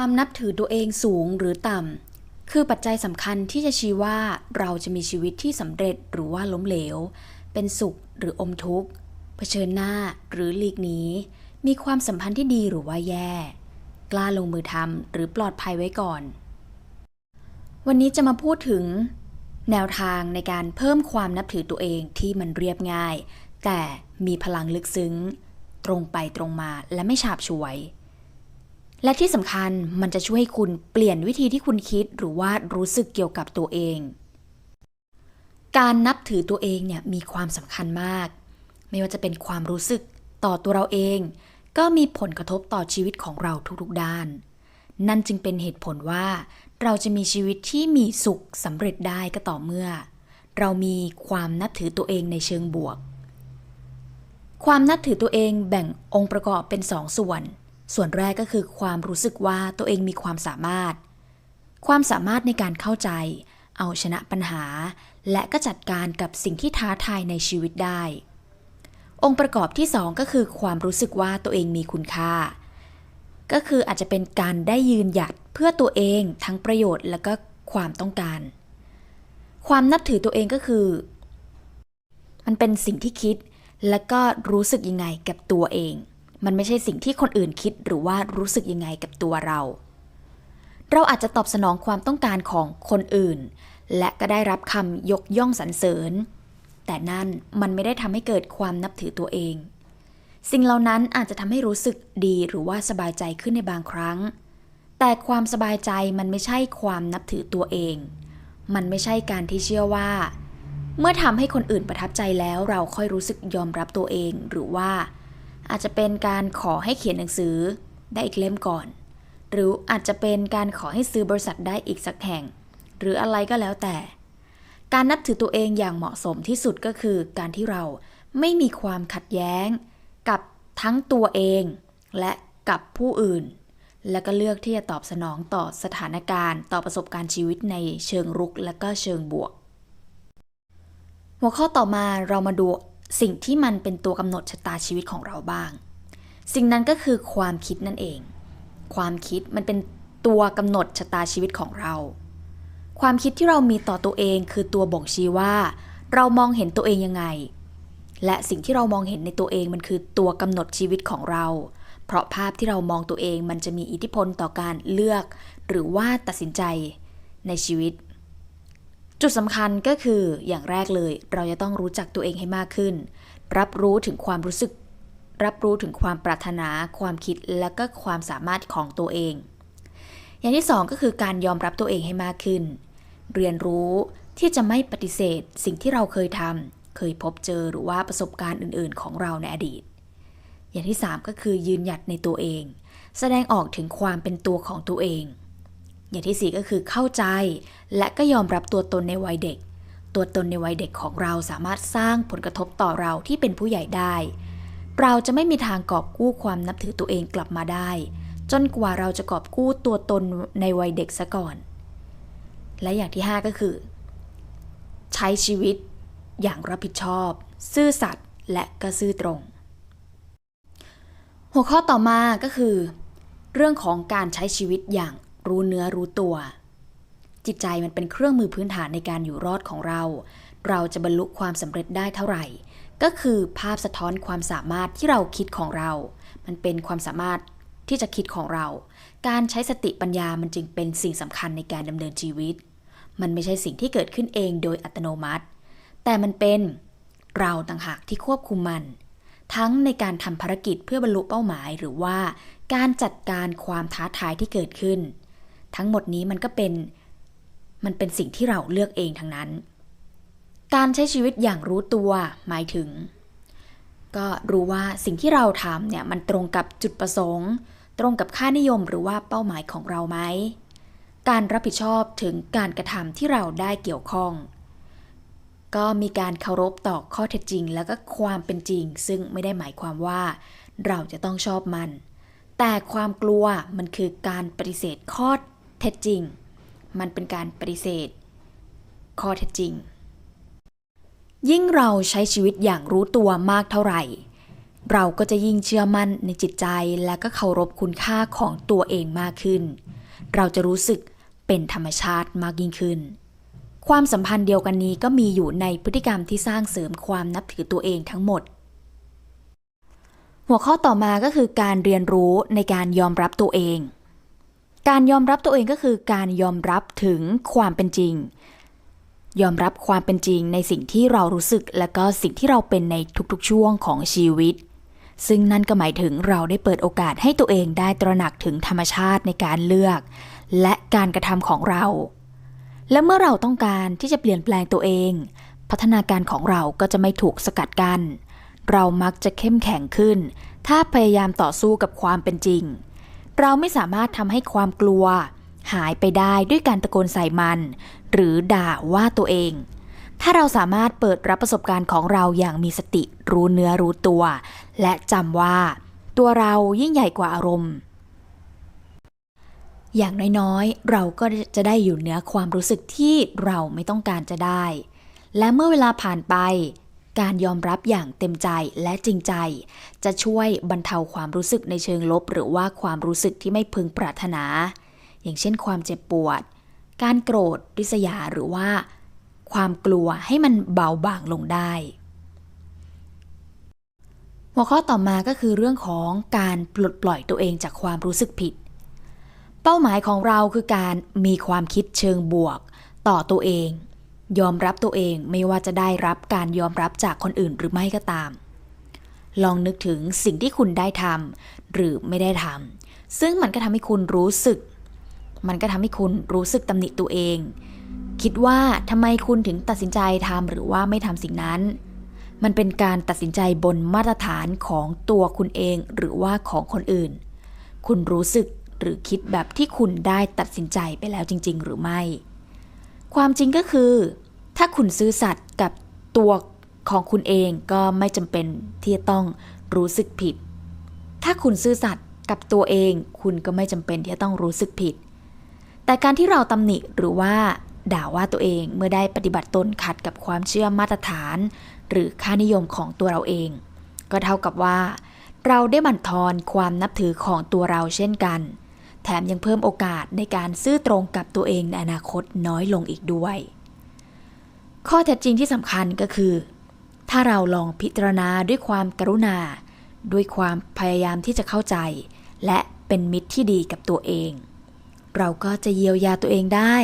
ความนับถือตัวเองสูงหรือต่ำ คือปัจจัยสำคัญที่จะชี้ว่าเราจะมีชีวิตที่สำเร็จหรือว่าล้มเหลว เป็นสุขหรืออมทุกข์ เผชิญหน้าหรือหลีกหนีมีความสัมพันธ์ที่ดีหรือว่าแย่ กล้าลงมือทำหรือปลอดภัยไว้ก่อน วันนี้จะมาพูดถึง แนวทางในการเพิ่มความนับถือตัวเองที่มันเรียบง่าย แต่มีพลังลึกซึ้ง ตรงไปตรงมาและไม่ฉาบฉวย และที่สำคัญมันจะช่วยให้คุณเปลี่ยนวิธีที่คุณคิดหรือว่ารู้สึกเกี่ยวกับตัวเอง การนับถือตัวเองเนี่ยมีความสำคัญมาก ไม่ว่าจะเป็นความรู้สึกต่อตัวเราเอง ก็มีผลกระทบต่อชีวิตของเราทุกๆด้าน นั่นจึงเป็นเหตุผลว่า เราจะมีชีวิตที่มีสุขสำเร็จได้ก็ต่อเมื่อ เรามีความนับถือตัวเองในเชิงบวก ความนับถือตัวเองแบ่งองค์ประกอบเป็นสองส่วน ส่วนแรกก็คือความรู้สึกว่าตัวเองมีความสามารถ ความสามารถในการเข้าใจ เอาชนะปัญหา และก็จัดการกับสิ่งที่ท้าทายในชีวิตได้ องค์ประกอบที่สองก็คือความรู้สึกว่าตัวเองมีคุณค่า ก็คืออาจจะเป็นการได้ยืนหยัดเพื่อตัวเองทั้งประโยชน์และก็ความต้องการ ความนับถือตัวเองก็คือ มันเป็นสิ่งที่คิด และก็รู้สึกยังไงกับตัวเอง มันไม่ใช่สิ่งที่คนอื่นคิดหรือว่ารู้สึกยังไงกับตัวเรา เราอาจจะตอบสนองความต้องการของคนอื่น และก็ได้รับคำยกย่องสรรเสริญ แต่นั่นมันไม่ได้ทำให้เกิดความนับถือตัวเอง สิ่งเหล่านั้นอาจจะทำให้รู้สึกดีหรือว่าสบายใจขึ้นในบางครั้ง แต่ความสบายใจมันไม่ใช่ความนับถือตัวเอง มันไม่ใช่การที่เชื่อว่าเมื่อทำให้คนอื่นประทับใจแล้วเราค่อยรู้สึกยอมรับตัวเองหรือว่า อาจจะเป็นการขอให้เขียนหนังสือได้อีกเล่มก่อน หรืออาจจะเป็นการขอให้ซื้อบริษัทได้อีกสักแห่ง หรืออะไรก็แล้วแต่ การนับถือตัวเองอย่างเหมาะสมที่สุดก็คือการที่เราไม่มีความขัดแย้ง กับทั้งตัวเอง และกับผู้อื่น และก็เลือกที่จะตอบสนองต่อสถานการณ์ ต่อประสบการณ์ชีวิตในเชิงรุกและก็เชิงบวก หัวข้อต่อมาเรามาดู สิ่งที่มันเป็นตัวกำหนดชะตาชีวิตของเราบ้าง สิ่งนั้นก็คือความคิดนั่นเอง ความคิดมันเป็นตัวกำหนดชะตาชีวิตของเรา ความคิดที่เรามีต่อตัวเองคือตัวบ่งชี้ว่า เรามองเห็นตัวเองยังไง และสิ่งที่เรามองเห็นในตัวเองมันคือตัวกำหนดชีวิตของเรา เพราะภาพที่เรามองตัวเองมันจะมีอิทธิพลต่อการเลือก หรือว่าตัดสินใจในชีวิต จุดสำคัญก็คืออย่างแรกเลย เราจะต้องรู้จักตัวเองให้มากขึ้น รับรู้ถึงความรู้สึก รับรู้ถึงความปรารถนา ความคิดและก็ความสามารถของตัวเอง อย่างที่สองก็คือการยอมรับตัวเองให้มากขึ้น เรียนรู้ที่จะไม่ปฏิเสธ สิ่งที่เราเคยทำเคยพบเจอหรือว่าประสบการณ์อื่น ๆ ของเราในอดีต อย่างที่สามก็คือยืนหยัดในตัวเอง แสดงออกถึงความเป็นตัวของตัวเอง อย่างที่สี่ก็คือเข้าใจ และก็ยอมรับตัวตนในวัยเด็ก ตัวตนในวัยเด็กของเราสามารถสร้างผลกระทบต่อเราที่เป็นผู้ใหญ่ได้ เราจะไม่มีทางกอบกู้ความนับถือตัวเองกลับมาได้ จนกว่าเราจะกอบกู้ตัวตนในวัยเด็กซะก่อน และอย่างที่ 5 ก็คือ ใช้ชีวิตอย่างรับผิดชอบ ซื่อสัตย์และก็ซื่อตรง หัวข้อต่อมาก็คือ เรื่องของการใช้ชีวิตอย่าง รู้เนื้อรู้ตัว จิตใจมันเป็นเครื่องมือพื้นฐานในการอยู่รอดของเรา เราจะบรรลุความสำเร็จได้เท่าไหร่ ก็คือภาพสะท้อนความสามารถที่เราคิดของเรา มันเป็นความสามารถที่จะคิดของเรา การใช้สติปัญญามันจึงเป็นสิ่งสำคัญในการดำเนินชีวิต มันไม่ใช่สิ่งที่เกิดขึ้นเองโดยอัตโนมัติ แต่มันเป็นเราต่างหากที่ควบคุมมัน ทั้งในการทำภารกิจเพื่อบรรลุเป้าหมายหรือว่า การจัดการความท้าทายที่เกิดขึ้น ทั้งหมดนี้มันก็เป็น มันเป็นสิ่งที่เราเลือกเองทั้งนั้น การใช้ชีวิตอย่างรู้ตัวหมายถึง ก็รู้ว่าสิ่งที่เราทำเนี่ยมันตรงกับจุดประสงค์ ตรงกับค่านิยมหรือว่าเป้าหมายของเราไหมการรับผิดชอบถึงการกระทำที่เราได้เกี่ยวข้อง ก็มีการเคารพต่อข้อเท็จจริง แล้วก็ความเป็นจริง ซึ่งไม่ได้หมายความว่า เราจะต้องชอบมัน แต่ความกลัวมันคือการปฏิเสธข้อ เท็จจริง มันเป็นการปฏิเสธ ข้อเท็จจริง ยิ่งเราใช้ชีวิตอย่างรู้ตัวมากเท่าไหร่ เราก็จะยิ่งเชื่อมั่นในจิตใจและก็เคารพคุณค่าของตัวเองมากขึ้นเเราจะรู้สึกเป็นธรรมชาติมากยิ่งขึ้น ความสัมพันธ์เดียวกันนี้ก็มีอยู่ในพฤติกรรมที่สร้างเสริมความนับถือตัวเองทั้งหมด หัวข้อต่อมาก็คือการเรียนรู้ในการยอมรับตัวเอง การยอมรับตัวเองก็คือการยอมรับถึงความเป็นจริง ยอมรับความเป็นจริงในสิ่งที่เรารู้สึกและก็สิ่งที่เราเป็นในทุกๆช่วงของชีวิต ซึ่งนั่นก็หมายถึงเราได้เปิดโอกาสให้ตัวเองได้ตระหนักถึงธรรมชาติในการเลือก และการกระทำของเรา และเมื่อเราต้องการที่จะเปลี่ยนแปลงตัวเอง พัฒนาการของเราก็จะไม่ถูกสกัดกัน้นเรามักจะเข้มแข็งขึ้น ถ้าพยายามต่อสู้กับความเป็นจริง เราไม่สามารถทำให้ความกลัว หายไปได้ด้วยการตะโกนใส่มัน หรือด่าว่าตัวเอง ถ้าเราสามารถเปิดรับประสบการณ์ของเราอย่างมีสติรู้เนื้อรู้ตัว และจำว่า ตัวเรายิ่งใหญ่กว่าอารมณ์ อย่างน้อยๆ เราก็จะได้อยู่เหนือความรู้สึกที่เราไม่ต้องการจะได้ และเมื่อเวลาผ่านไป การยอมรับอย่างเต็มใจและจริงใจ จะช่วยบรรเทาความรู้สึกในเชิงลบ หรือว่าความรู้สึกที่ไม่พึงปรารถนา อย่างเช่นความเจ็บปวด การโกรธริษยาหรือว่า ความกลัวให้มันเบาบางลงได้ หัวข้อต่อมาก็คือเรื่องของการปลดปล่อยตัวเองจากความรู้สึกผิด เป้าหมายของเราคือการมีความคิดเชิงบวก ต่อตัวเอง ยอมรับตัวเองไม่ว่าจะได้รับการยอมรับจากคนอื่นหรือไม่ก็ตาม ลองนึกถึงสิ่งที่คุณได้ทำหรือไม่ได้ทำซึ่งมันก็ทำให้คุณรู้สึก มันก็ทำให้คุณรู้สึกตำหนิตัวเอง คิดว่าทำไมคุณถึงตัดสินใจทำหรือว่าไม่ทำสิ่งนั้น มันเป็นการตัดสินใจบนมาตรฐานของตัวคุณเองหรือว่าของคนอื่น คุณรู้สึกหรือคิดแบบที่คุณได้ตัดสินใจไปแล้วจริง ๆ หรือไม่ ความจริงก็คือ ถ้าคุณซื่อสัตย์กับตัวของคุณเองก็ไม่จำเป็นที่จะต้องรู้สึกผิด ถ้าคุณซื่อสัตย์กับตัวเอง คุณก็ไม่จำเป็นที่จะต้องรู้สึกผิด แต่การที่เราตำหนิหรือว่าด่าว่าตัวเองเมื่อได้ปฏิบัติตนขัดกับความเชื่อมาตรฐาน หรือค่านิยมของตัวเราเอง ก็เท่ากับว่า เราได้บั่นทอนความนับถือของตัวเราเช่นกัน แถมยังเพิ่มโอกาสในการซื่อตรงกับตัวเองในอนาคตน้อยลงอีกด้วย ข้อเท็จจริงที่สำคัญก็คือ ถ้าเราลองพิจารณาด้วยความกรุณา ด้วยความพยายามที่จะเข้าใจ และเป็นมิตรที่ดีกับตัวเอง เราก็จะเยียวยาตัวเองได้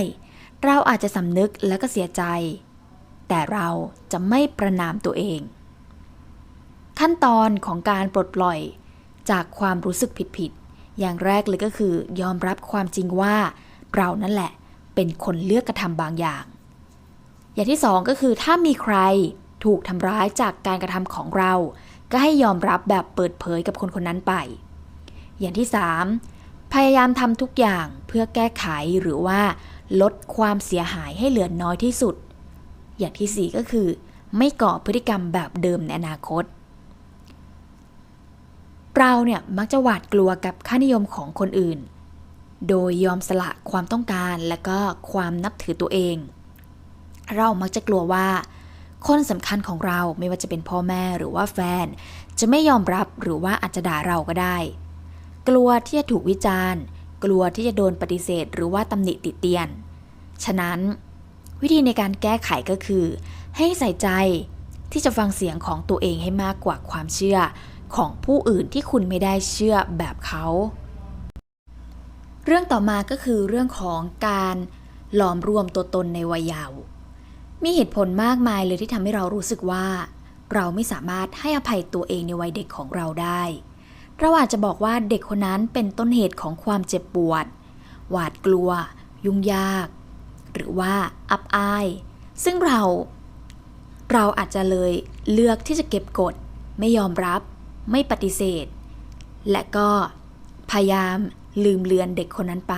เราอาจจะสำนึกและก็เสียใจ แต่เราจะไม่ประนามตัวเอง ขั้นตอนของการปลดปล่อยจากความรู้สึกผิด อย่างแรกเลยก็คือยอมรับความจริงว่าเรานั่นแหละ เป็นคนเลือกกระทำบางอย่าง อย่างที่สองก็คือถ้ามีใครถูกทำร้ายจากการกระทำของเรา ก็ให้ยอมรับแบบเปิดเผยกับคนคนนั้นไป อย่างที่สามพยายามทำทุกอย่างเพื่อแก้ไขหรือว่า ลดความเสียหายให้เหลือน้อยที่สุด อย่างที่สี่ก็คือ ไม่ก่อพฤติกรรมแบบเดิมในอนาคต เราเนี่ยมักจะหวาดกลัวกับค่านิยมของคนอื่น โดยยอมสละความต้องการและก็ความนับถือตัวเอง เรามักจะกลัวว่า คนสำคัญของเราไม่ว่าจะเป็นพ่อแม่หรือว่าแฟน จะไม่ยอมรับหรือว่าอาจจะด่าเราก็ได้ กลัวที่จะถูกวิจารณ์ กลัวที่จะโดนปฏิเสธ หรือว่าตำหนิติเตียน ฉะนั้น วิธีในการแก้ไขก็คือ ให้ใส่ใจที่จะฟังเสียงของตัวเองให้มากกว่าความเชื่อ ของผู้อื่นที่คุณไม่ได้เชื่อแบบเขา เรื่องต่อมาก็คือเรื่องของการหลอมรวมตัวตนในวัยเยาว์มีเหตุผลมากมายเลยที่ทำให้เรารู้สึกว่า เราไม่สามารถให้อภัยตัวเองในวัยเด็กของเราได้เราอาจจะบอกว่าเด็กคนนั้นเป็นต้นเหตุของความเจ็บปวด หวาดกลัว ยุ่งยาก หรือว่าอับอาย ซึ่งเรา เราอาจจะเลยเลือกที่จะเก็บกด ไม่ยอมรับ ไม่ปฏิเสธ และก็พยายามลืมเลือนเด็กคนนั้นไป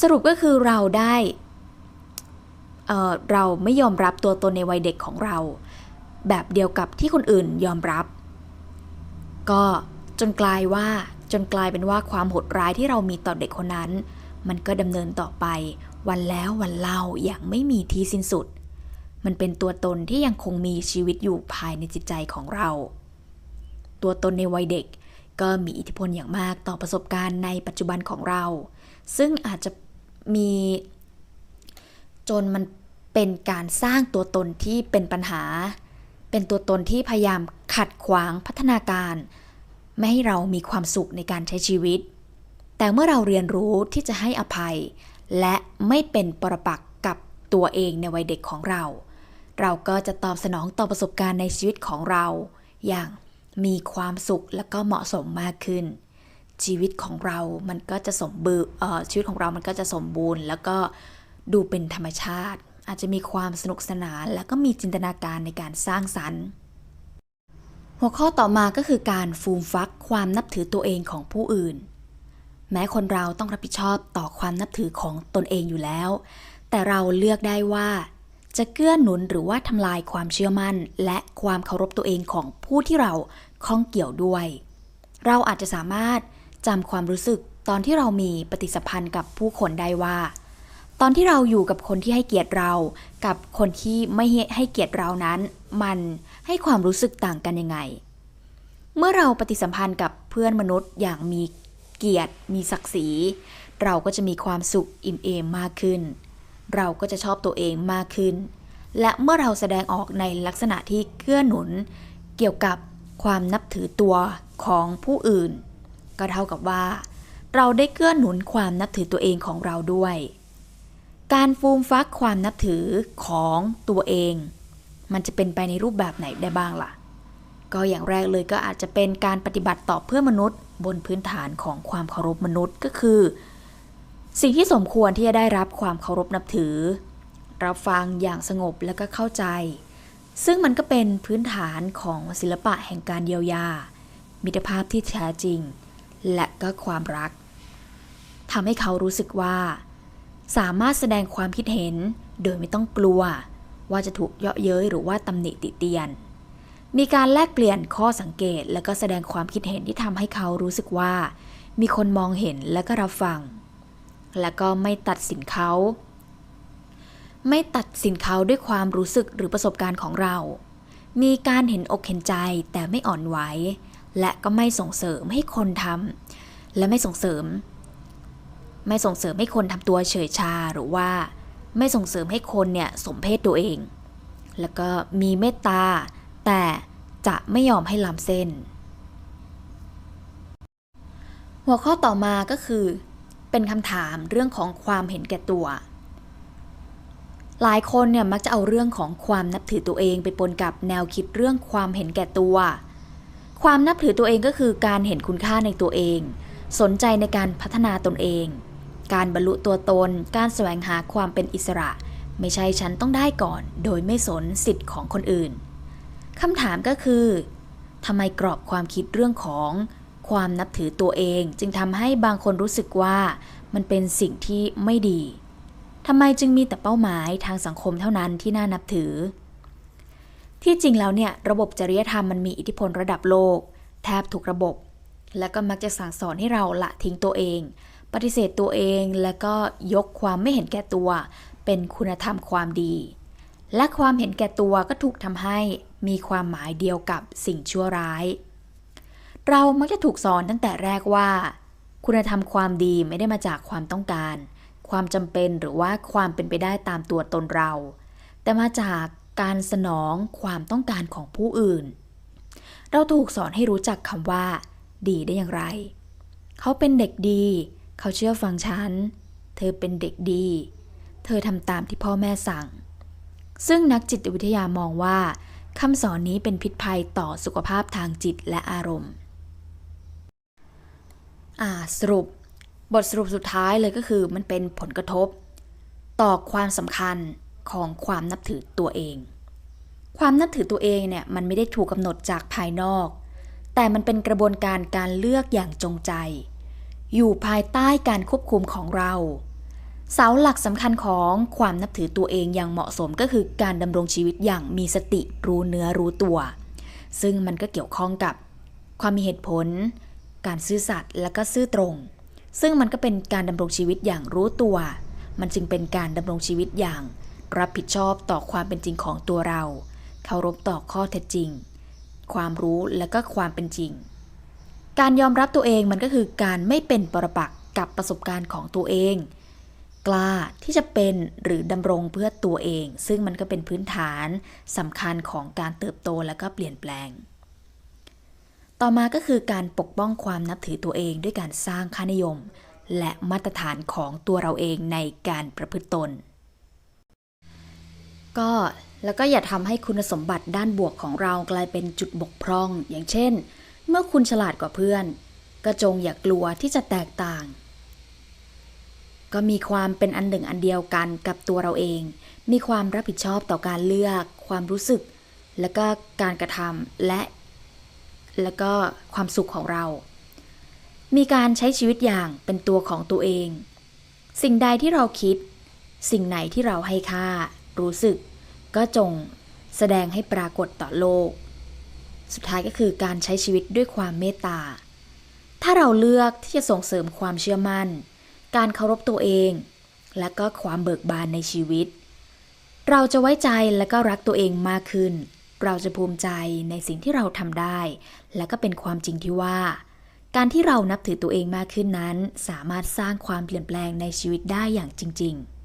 สรุปก็คือเราได้เเราไม่ยอมรับตัวตนในวัยเด็กของเรา แบบเดียวกับที่คนอื่นยอมรับ ก็จนกลายว่าจนกลายเป็นว่าความโหดร้ายที่เรามีต่อเด็กคนนั้น มันก็ดำเนินต่อไป วันแล้ววันเล่าอย่างไม่มีที่สิ้นสุด มันเป็นตัวตนที่ยังคงมีชีวิตอยู่ภายในจิตใจของเรา ตัวตนในวัยเด็ก ก็มีอิทธิพลอย่างมากต่อประสบการณ์ในปัจจุบันของเรา ซึ่งอาจจะมีจนมันเป็นการสร้างตัวตนที่เป็นปัญหา เป็นตัวตนที่พยายามขัดขวางพัฒนาการ ไม่ให้เรามีความสุขในการใช้ชีวิต แต่เมื่อเราเรียนรู้ที่จะให้อภัย และไม่เป็นปรปักษ์กับตัวเองในวัยเด็กของเรา เราก็จะตอบสนองต่อประสบการณ์ในชีวิตของเรา อย่าง มีความสุขและก็เหมาะสมมากขึ้น ชีวิตของเรามันก็จะสมบูรณ์ชีวิตของเรามันก็จะสมบูรณ์ แล้วก็ดูเป็นธรรมชาติ อาจจะมีความสนุกสนาน แล้วก็มีจินตนาการในการสร้างสรรค์ หัวข้อต่อมาก็คือการฟูมฟักความนับถือตัวเองของผู้อื่น แม้คนเราต้องรับผิดชอบต่อความนับถือของตนเองอยู่แล้ว แต่เราเลือกได้ว่าจะเกื้อหนุนหรือว่าทำลายความเชื่อมั่น และความเคารพตัวเองของผู้ที่เรา ข้องเกี่ยวด้วย เราอาจจะสามารถจำความรู้สึกตอนที่เรามีปฏิสัมพันธ์กับผู้คนได้ว่า ตอนที่เราอยู่กับคนที่ให้เกียรติเรา กับคนที่ไม่ให้เกียรติเรานั้น มันให้ความรู้สึกต่างกันยังไง เมื่อเราปฏิสัมพันธ์กับเพื่อนมนุษย์อย่างมีเกียรติ มีศักดิ์ศรี เราก็จะมีความสุขอิ่มเอมมากขึ้น เราก็จะชอบตัวเองมากขึ้น และเมื่อเราแสดงออกในลักษณะที่เกื้อหนุน เกี่ยวกับ ความนับถือตัวของผู้อื่น ก็เท่ากับว่า เราได้เกื้อหนุนความนับถือตัวเองของเราด้วย การฟูมฟักความนับถือของตัวเอง มันจะเป็นไปในรูปแบบไหนได้บ้างล่ะ ก็อย่างแรกเลยก็อาจจะเป็นการปฏิบัติต่อเพื่อมนุษย์ บนพื้นฐานของความเคารพมนุษย์ก็คือ สิ่งที่สมควรที่จะได้รับความเคารพนับถือรับฟังอย่างสงบและก็เข้าใจ ซึ่งมันก็เป็นพื้นฐานของศิลปะแห่งการเยียวยา มิตรภาพที่แท้จริง และก็ความรักทำให้เขารู้สึกว่า สามารถแสดงความคิดเห็นโดยไม่ต้องกลัว ว่าจะถูกเยาะเย้ยหรือว่าตำหนิติเตียน มีการแลกเปลี่ยนข้อสังเกตและก็แสดงความคิดเห็นที่ทำให้เขารู้สึกว่า มีคนมองเห็นและก็รับฟัง และก็ไม่ตัดสินเขา ไม่ตัดสินเขาด้วยความรู้สึกหรือประสบการณ์ของเรา มีการเห็นอกเห็นใจแต่ไม่อ่อนไหว และก็ไม่ส่งเสริมให้คนทำและไม่ส่งเสริม ไม่ส่งเสริมให้คนทำตัวเฉยชาหรือว่า ไม่ส่งเสริมให้คนเนี่ยสมเพศตัวเอง แล้วก็มีเมตตา แต่จะไม่ยอมให้ล้ำเส้น หัวข้อต่อมาก็คือ เป็นคำถามเรื่องของความเห็นแก่ตัว หลายคนเนี่ยมักจะเอาเรื่องของความนับถือตัวเองไปปนกับแนวคิดเรื่องความเห็นแก่ตัว ความนับถือตัวเองก็คือการเห็นคุณค่าในตัวเอง สนใจในการพัฒนาตนเอง การบรรลุตัวตน การแสวงหาความเป็นอิสระ ไม่ใช่ฉันต้องได้ก่อน โดยไม่สนสิทธิ์ของคนอื่นคำถามก็คือทำไมกรอบความคิดเรื่องของความนับถือตัวเอง จึงทำให้บางคนรู้สึกว่ามันเป็นสิ่งที่ไม่ดี ทำไมจึงมีแต่เป้าหมายทางสังคมเท่านั้นที่น่านับถือ ที่จริงแล้วเนี่ยระบบจริยธรรมมันมีอิทธิพลระดับโลก แทบทุกระบบ และก็มักจะสั่งสอนให้เราละทิ้งตัวเอง ปฏิเสธตัวเองและก็ยกความไม่เห็นแก่ตัว เป็นคุณธรรมความดี และความเห็นแก่ตัวก็ถูกทำให้มีความหมายเดียวกับสิ่งชั่วร้าย เรามักจะถูกสอนตั้งแต่แรกว่า คุณธรรมความดีไม่ได้มาจากความต้องการ ความจำเป็นหรือว่าความเป็นไปได้ตามตัวตนเรา แต่มาจากการสนองความต้องการของผู้อื่น เราถูกสอนให้รู้จักคำว่า ดีได้อย่างไร เขาเป็นเด็กดี เขาเชื่อฟังฉัน เธอเป็นเด็กดี เธอทำตามที่พ่อแม่สั่ง ซึ่งนักจิตวิทยามองว่าคำสอนนี้เป็นพิษภัยต่อสุขภาพทางจิตและอารมณ์สรุป บทสรุปสุดท้ายเลยก็คือมันเป็นผลกระทบ ต่อความสำคัญของความนับถือตัวเอง ความนับถือตัวเองเนี่ยมันไม่ได้ถูกกำหนดจากภายนอก แต่มันเป็นกระบวนการการเลือกอย่างจงใจ อยู่ภายใต้การควบคุมของเราเสาหลักสำคัญของความนับถือตัวเองอย่างเหมาะสมก็คือการดำรงชีวิตอย่างมีสติรู้เนื้อรู้ตัว ซึ่งมันก็เกี่ยวข้องกับความมีเหตุผล การซื่อสัตย์และก็ซื่อตรง ซึ่งมันก็เป็นการดำรงชีวิตอย่างรู้ตัว มันจึงเป็นการดำรงชีวิตอย่าง รับผิดชอบต่อความเป็นจริงของตัวเรา เคารพต่อข้อเท็จจริง ความรู้และก็ความเป็นจริง การยอมรับตัวเองมันก็คือการไม่เป็นปรปักษ์กับประสบการณ์ของตัวเอง กล้าที่จะเป็นหรือดำรงเพื่อตัวเอง ซึ่งมันก็เป็นพื้นฐานสำคัญของการเติบโตและก็เปลี่ยนแปลง ต่อมาก็คือการปกป้องความนับถือตัวเองด้วยการสร้างค่านิยม และมาตรฐานของตัวเราเองในการประพฤติตน ก็แล้วก็อย่าทำให้คุณสมบัติด้านบวกของเรากลายเป็นจุดบกพร่อง อย่างเช่น เมื่อคุณฉลาดกว่าเพื่อน ก็จงอย่ากลัวที่จะแตกต่าง ก็มีความเป็นอันหนึ่งอันเดียวกันกับตัวเราเอง มีความรับผิดชอบต่อการเลือก ความรู้สึก แล้วก็การกระทำและ แล้วก็ความสุขของเรา มีการใช้ชีวิตอย่างเป็นตัวของตัวเอง สิ่งใดที่เราคิด สิ่งไหนที่เราให้ค่า รู้สึก ก็จงแสดงให้ปรากฏต่อโลก สุดท้ายก็คือการใช้ชีวิตด้วยความเมตตา ถ้าเราเลือกที่จะส่งเสริมความเชื่อมั่น การเคารพตัวเอง และก็ความเบิกบานในชีวิต เราจะไว้ใจและก็รักตัวเองมากขึ้น เราจะภูมิใจในสิ่งที่เราทำได้ และก็เป็นความจริงที่ว่า การที่เรานับถือตัวเองมากขึ้นนั้น สามารถสร้างความเปลี่ยนแปลงในชีวิตได้อย่างจริง ๆ